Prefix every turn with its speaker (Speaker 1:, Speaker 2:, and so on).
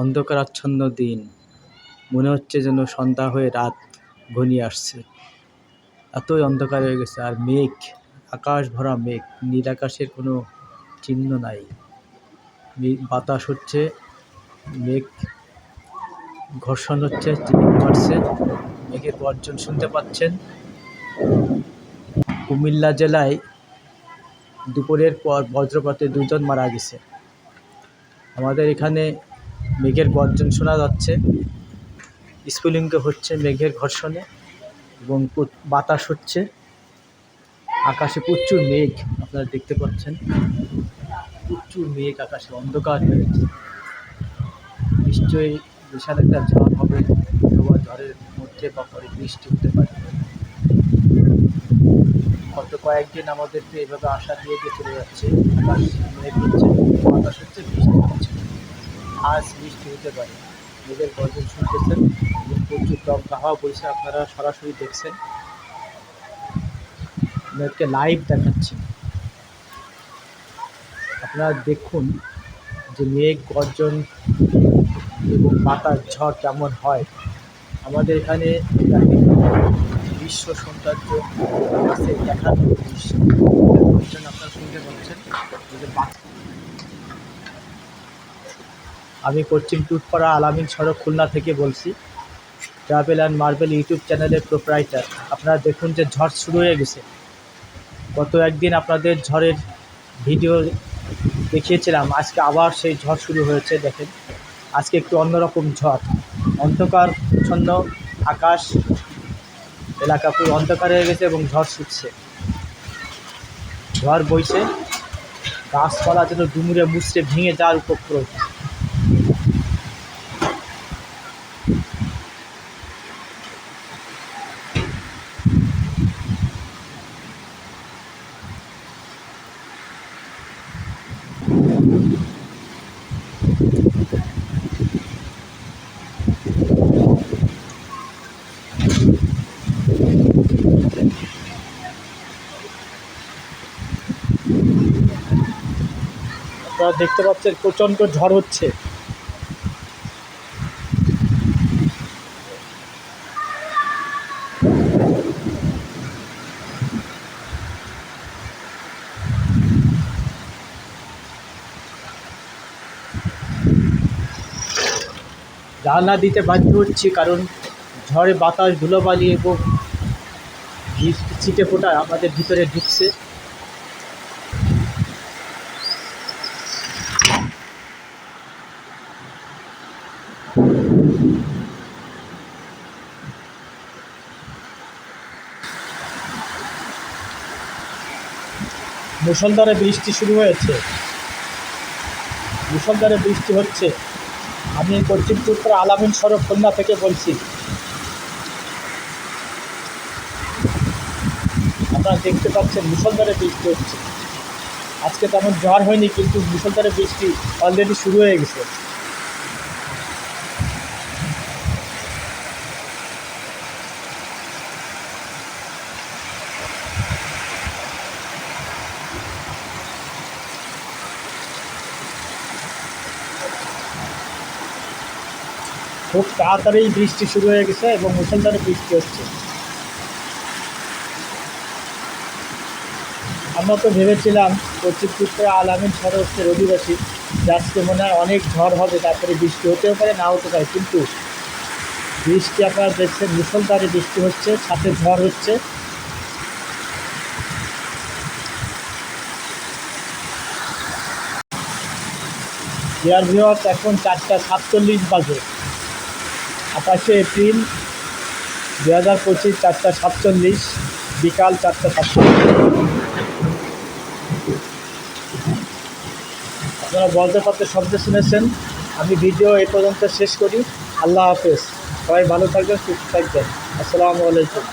Speaker 1: অন্ধকারাচ্ছন্ন দিন। মনে হচ্ছে যেন সন্ধ্যা হয়ে রাত ঘনিয়ে আসছে। এতই অন্ধকার হয়ে গেছে, আর মেঘ, আকাশ ভরা মেঘ, নীল আকাশের কোনো চিহ্ন নাই। বাতাস হচ্ছে, মেঘ ঘর্ষণ হচ্ছে মারছে, মেঘের গর্জন শুনতে পাচ্ছেন। কুমিল্লা জেলায় দুপুরের পর বজ্রপাতে দুজন মারা গেছে। আমাদের এখানে মেঘের গর্জন শোনা যাচ্ছে। স্ফুলিঙ্গ হচ্ছে মেঘের ঘর্ষণে এবং বাতাস হচ্ছে। আকাশে প্রচুর মেঘ, আপনারা দেখতে পাচ্ছেন। প্রচুর মেঘ আকাশে, অন্ধকার হয়ে নিশ্চয়ই বিশাল একটা ঝড় হবে, অথবা ঝড়ের মধ্যে বা পরে বৃষ্টি হতে পারে। গত কয়েকদিন আমাদেরকে এভাবে আশা দিয়ে দিয়ে চলে যাচ্ছে। আকাশ মেঘ হচ্ছে, বাতাস হচ্ছে, বৃষ্টি হচ্ছে। আজ বৃষ্টি হতে পারে। মেঘের গর্জন শুনতেছেন প্রচুর দমকা হাওয়া বইছে। আপনারা সরাসরি দেখছেন। আপনাদেরকে লাইভ দেখাচ্ছি। আপনারা দেখুন যে মেঘ, গর্জন এবং বাতাস, ঝড় কেমন হয়। আমাদের এখানে বিশ্ব সৌন্দর্য আছে। দৃশ্য। আপনারা শুনতে পাচ্ছেন আমি পশ্চিম টুটপাড়া আলামিন সড়ক খুলনা থেকে বলছি। ট্রাভেল অ্যান্ড মার্বেল ইউটিউব চ্যানেলের প্রোপ্রাইটার, আপনারা দেখুন যে ঝড় শুরু হয়ে গেছে। গত একদিন আপনাদের ঝড়ের ভিডিও দেখিয়েছিলাম, আজকে আবার সেই ঝড় শুরু হয়েছে, দেখেন। আজকে একটু অন্যরকম ঝড়, অন্ধকার ছন্ন, আকাশ, এলাকা পুরো অন্ধকার হয়ে গেছে এবং ঝড় ছুটছে ঝড় বইছে, গাছপালা যেন ডুমুরে মুচড়ে ভেঙে যাওয়ার উপক্রম। আপনারা দেখতে পাচ্ছেন প্রচণ্ড ঝড় হচ্ছে। জানলা দিতে বাধ্য হচ্ছি কারণ ঝড়ে বাতাস ধুলোবালি এবং ছিটে ফোটা আমাদের ভিতরে ঢুকছে। মুষলধারে বৃষ্টি শুরু হয়েছে। মুষলধারে বৃষ্টি হচ্ছে। আমি পশ্চিম ত্রিপুরা আলামিন সড়ক খুলনা থেকে বলছি। আপনারা দেখতে পাচ্ছেন মুসলধারে বৃষ্টি হচ্ছে। আজকে তেমন জ্বর হয়নি, কিন্তু মুসলধারে বৃষ্টি অলরেডি শুরু হয়ে গেছে। খুব তাড়াতাড়ি বৃষ্টি শুরু হয়ে গেছে এবং মুসলধারে বৃষ্টি হচ্ছে। আমরা তো ভেবেছিলাম পশ্চিম ত্রিপুরা আলামিন সড়ক হচ্ছে রবিবাসী যে আজকে মনে হয় অনেক ঝড় হবে, তারপরে বৃষ্টি হতেও পারে না হতে পারে। কিন্তু বৃষ্টি আপনারা দেখছেন, মুষলধারে বৃষ্টি হচ্ছে, সাথে ঝড় হচ্ছে। ডিয়ার ভিওয়ার্স এখন চারটা সাতচল্লিশ বাজে। আঠাশে এপ্রিল দু হাজার পঁচিশ চারটা সাতচল্লিশ, বিকাল চারটা সাতচল্লিশ। আপনারা বলতে পারতে শব্দ শুনেছেন। আমি ভিডিও এই পর্যন্ত শেষ করি। আল্লাহ হাফেজ। সবাই ভালো থাকবেন, সুস্থ থাকবেন। আসসালামু আলাইকুম।